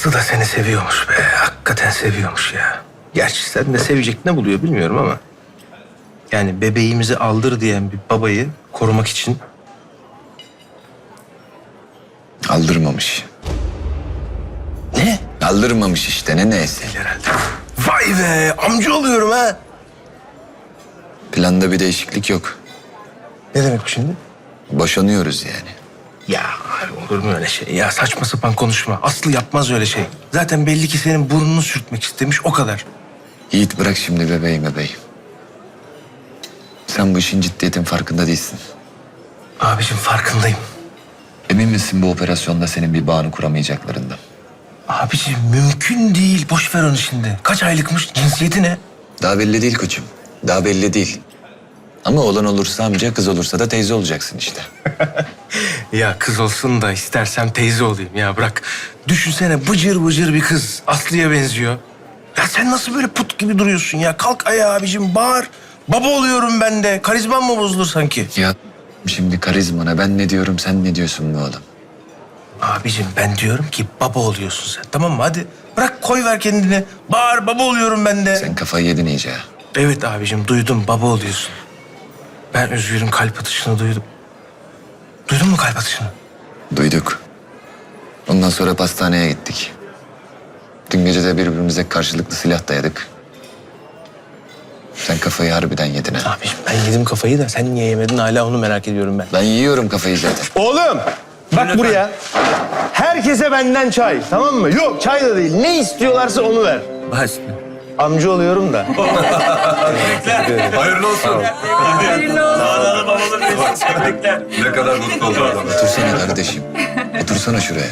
Aslı da seni seviyormuş be. Hakikaten seviyormuş ya. Gerçi sen de sevecek ne buluyor bilmiyorum ama. Yani bebeğimizi aldır diyen bir babayı korumak için Aldırmamış. ne? Aldırmamış işte ne neyse. Herhalde. Vay be amca oluyorum ha. Planda bir değişiklik yok. Ne demek bu şimdi? Boşanıyoruz yani. Ya olur mu öyle şey? Ya saçma sapan konuşma. Aslı yapmaz öyle şey. Zaten belli ki senin burnunu sürtmek istemiş o kadar. Yiğit bırak şimdi bebeği bebeği. Sen bu işin ciddiyetin farkında değilsin. Abicim farkındayım. Emin misin bu operasyonda senin bir bağını kuramayacaklarından? Abicim mümkün değil. Boş ver onu şimdi. Kaç aylıkmış? Cinsiyeti ne? Daha belli değil koçum. Daha belli değil. Ama oğlan olursa amca, kız olursa da teyze olacaksın işte. Ya kız olsun da istersem teyze olayım ya bırak. Düşünsene bıcır bıcır bir kız Aslı'ya benziyor. Ya sen nasıl böyle put gibi duruyorsun ya? Kalk ayağa abicim bağır. Baba oluyorum ben de. Karizmam mı bozulur sanki? Ya şimdi karizmana ben ne diyorum sen ne diyorsun bu oğlum? Abicim ben diyorum ki baba oluyorsun sen tamam mı? Hadi bırak koy ver kendini. Bağır baba oluyorum ben de. Sen kafayı yedin iyice. Evet abicim duydum baba oluyorsun. Ben Özgür'ün kalp atışını duydum. Duydun mu kalp atışını? Duyduk. Ondan sonra pastaneye gittik. Dün gece de birbirimize karşılıklı silah dayadık. Sen kafayı harbiden yedin ha. Abicim ben yedim kafayı da sen niye yemedin hala onu merak ediyorum ben. Ben yiyorum kafayı zaten. Oğlum bak buraya. Herkese benden çay tamam mı? Yok çay da değil. Ne istiyorlarsa onu ver. Baş. Amca oluyorum da. Hayırlı olsun. Ne kadar mutlu oldu adam. Otursana kardeşim. Otursana şuraya.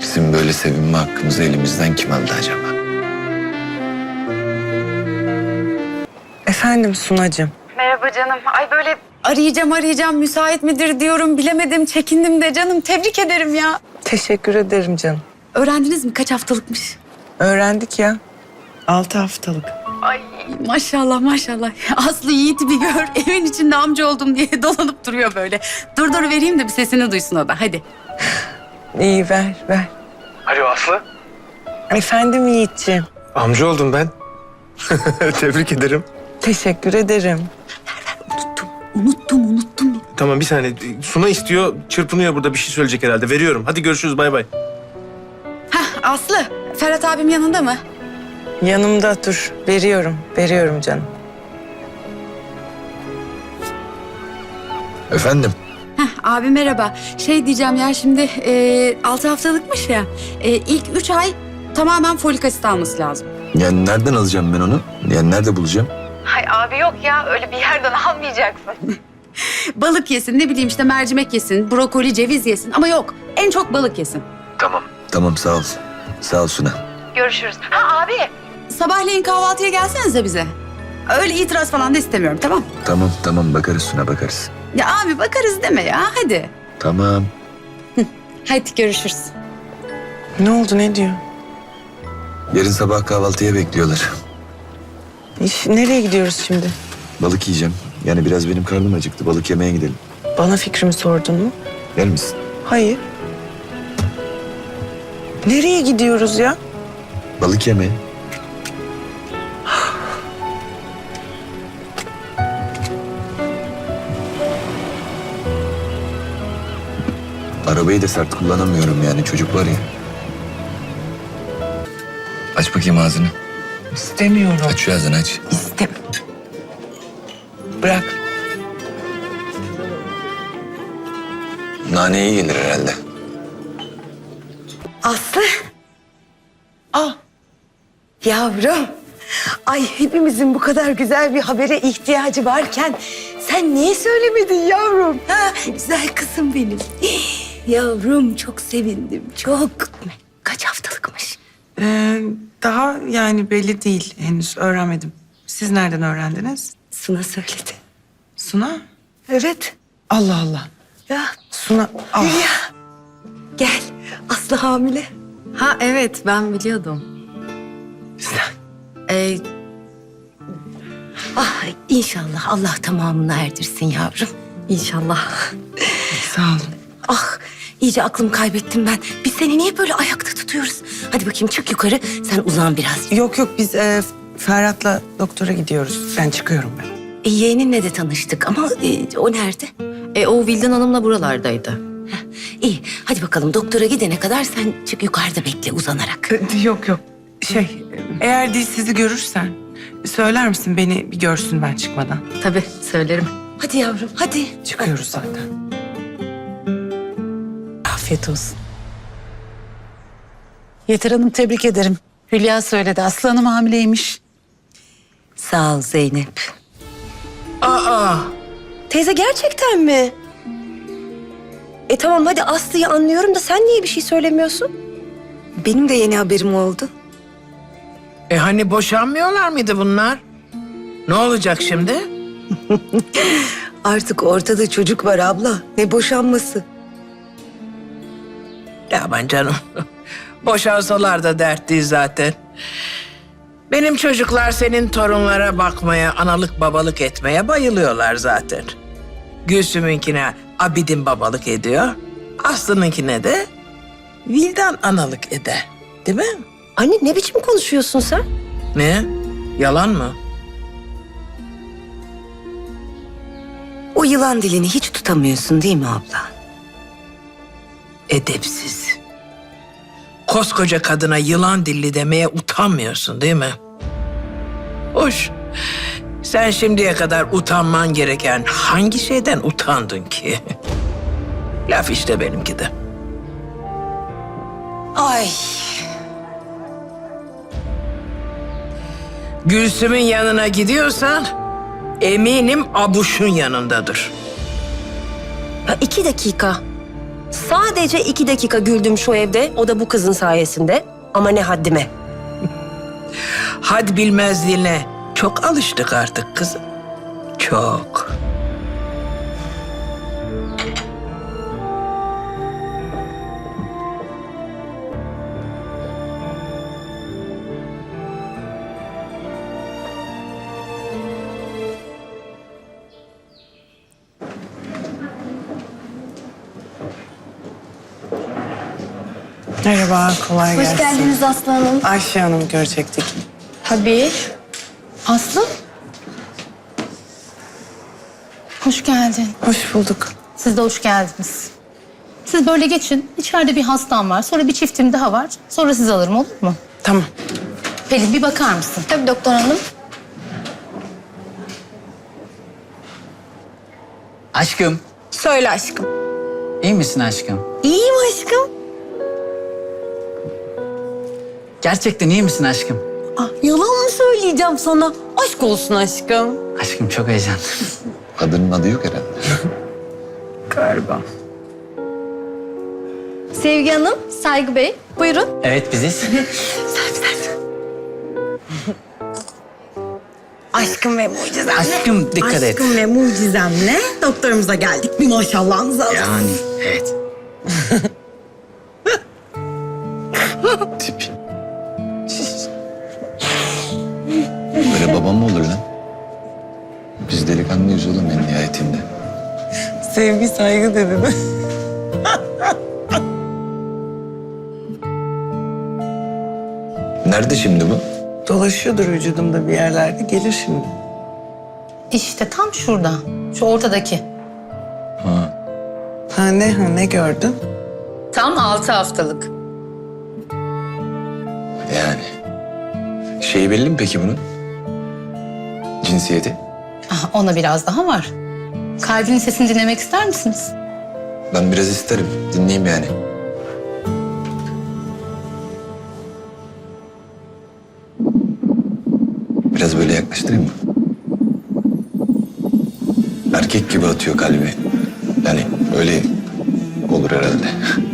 Bizim böyle sevinme hakkımızı elimizden kim aldı acaba? Efendim Sunacığım. Merhaba canım. Ay böyle arayacağım arayacağım müsait midir diyorum bilemedim çekindim de canım tebrik ederim ya. Teşekkür ederim canım. Öğrendiniz mi kaç haftalıkmış? Öğrendik ya. Altı haftalık. Ay maşallah maşallah. Aslı Yiğit'i bir gör evin içinde amca oldum diye dolanıp duruyor böyle. Dur dur vereyim de bir sesini duysun o da hadi. İyi ver ver. Alo Aslı. Efendim Yiğit'ciğim. Amca oldum ben. Tebrik ederim. Teşekkür ederim. Unuttum unuttum unuttum. Tamam bir saniye. Suna istiyor, çırpınıyor burada bir şey söyleyecek herhalde. Veriyorum. Hadi görüşürüz bay bay. Heh Aslı Ferhat abim yanında mı? Yanımda dur. Veriyorum. Veriyorum canım. Efendim? Heh, abi merhaba. Şey diyeceğim ya şimdi e, 6 haftalıkmış ya. E, ilk üç ay tamamen folik asit alması lazım. Yani nereden alacağım ben onu? Yani nerede bulacağım? Hay abi yok ya öyle bir yerden almayacaksın. balık yesin ne bileyim işte mercimek yesin, brokoli, ceviz yesin ama yok en çok balık yesin. Tamam. Tamam sağ ol. Sağ ol Suna. Görüşürüz. Ha abi. Sabahleyin kahvaltıya gelsenize bize. Öyle itiraz falan da istemiyorum tamam Tamam tamam bakarız Suna bakarız. Ya abi bakarız deme ya hadi. Tamam. Hadi görüşürüz. Ne oldu ne diyor? Yarın sabah kahvaltıya bekliyorlar. İş, nereye gidiyoruz şimdi? Balık yiyeceğim. Yani biraz benim karnım acıktı. Balık yemeye gidelim. Bana fikrimi sordun mu? Yer misin? Hayır. Nereye gidiyoruz ya? Balık yemeye. Arabayı da sert kullanamıyorum yani çocuk var ya. Aç bakayım ağzını. İstemiyorum. Aç şu ağzını aç. İstem. Bırak. Nane iyi gelir herhalde. Aslı. Ah. Yavrum. Ay hepimizin bu kadar güzel bir habere ihtiyacı varken sen niye söylemedin yavrum? Ha, güzel kızım benim. Yavrum çok sevindim çok. Kaç haftalıkmış? Ee, daha yani belli değil henüz öğrenmedim. Siz nereden öğrendiniz? Suna söyledi. Suna? Evet. Allah Allah. Ya Suna. Ah. Hülya. Gel. Aslı hamile. Ha evet ben biliyordum. Ee, Ah inşallah Allah tamamını erdirsin yavrum. İnşallah. Sağ olun. Ah iyice aklımı kaybettim ben. Biz seni niye böyle ayakta tutuyoruz? Hadi bakayım çık yukarı sen uzan biraz. Yok yok biz e, Ferhat'la doktora gidiyoruz. Ben çıkıyorum ben. E, yeğeninle de tanıştık ama e, o nerede? E o Vildan Hanım'la buralardaydı. İyi hadi bakalım doktora gidene kadar sen çık yukarıda bekle uzanarak. E, Yok yok. Şey, eğer dil sizi görürsen söyler misin beni bir görsün ben çıkmadan? Tabii söylerim. Hadi yavrum hadi. Çıkıyoruz zaten. Afiyet olsun. Yeter Hanım tebrik ederim. Hülya söyledi. Aslı Hanım hamileymiş. Sağ ol Zeynep. Aa. Teyze gerçekten mi? E tamam hadi Aslı'yı anlıyorum da sen niye bir şey söylemiyorsun? Benim de yeni haberim oldu. E hani boşanmıyorlar mıydı bunlar? Ne olacak şimdi? Artık ortada çocuk var abla. Ne boşanması. Aman canım. Boşansalar da dert değil zaten. Benim çocuklar senin torunlara bakmaya, analık babalık etmeye bayılıyorlar zaten. Gülsüm'ünkine Abidin babalık ediyor. Aslı'nınkine de Vildan analık eder. Değil mi? Anne ne biçim konuşuyorsun sen? Ne? Yalan mı? O yılan dilini hiç tutamıyorsun değil mi abla? Edepsiz. Koskoca kadına yılan dilli demeye utanmıyorsun değil mi? Hoş. Sen şimdiye kadar utanman gereken hangi şeyden utandın ki? Laf işte benimki de. Ay. Gülsüm'ün yanına gidiyorsan eminim Abuş'un yanındadır. Ya iki dakika. Sadece iki dakika güldüm şu evde. O da bu kızın sayesinde. Ama ne haddime. Had bilmezliğine çok alıştık artık kızım. Çok. Merhaba, kolay gelsin. Hoş geldiniz Aslı Hanım. Ayşe Hanım görecektik. Tabii. Aslı? Hoş geldin. Hoş bulduk. Siz de hoş geldiniz. Siz böyle geçin. İçeride bir hastam var. Sonra bir çiftim daha var. Sonra sizi alırım olur mu? Tamam. Pelin bir bakar mısın? Tabii doktor hanım. Aşkım, Söyle aşkım. iyi misin aşkım? İyiyim aşkım. Gerçekten iyi misin aşkım? Ah, yalan mı söyleyeceğim sana? Aşk olsun aşkım. Aşkım çok heyecanlı. Kadının adı yok herhalde. Galiba. Sevgi Hanım, Saygı Bey. Buyurun. Evet biziz. Aşkım ve mucizemle. Aşkım dikkat et. Aşkım ve mucizemle doktorumuza geldik. Bir maşallahınızı alın. Yani evet. Sevgi, saygı dedi mi? Nerede şimdi bu? Dolaşıyordur vücudumda bir yerlerde. Gelir şimdi. İşte tam şurada. Şu ortadaki. Ha ne, ha ne gördün? Tam altı haftalık. Yani. Şeyi belli mi peki bunun? Cinsiyeti? Ah, ona biraz daha var. Kalbinin sesini dinlemek ister misiniz? Ben biraz isterim. Dinleyeyim yani. Biraz böyle yaklaştırayım mı? Erkek gibi atıyor kalbi. Yani öyle olur herhalde.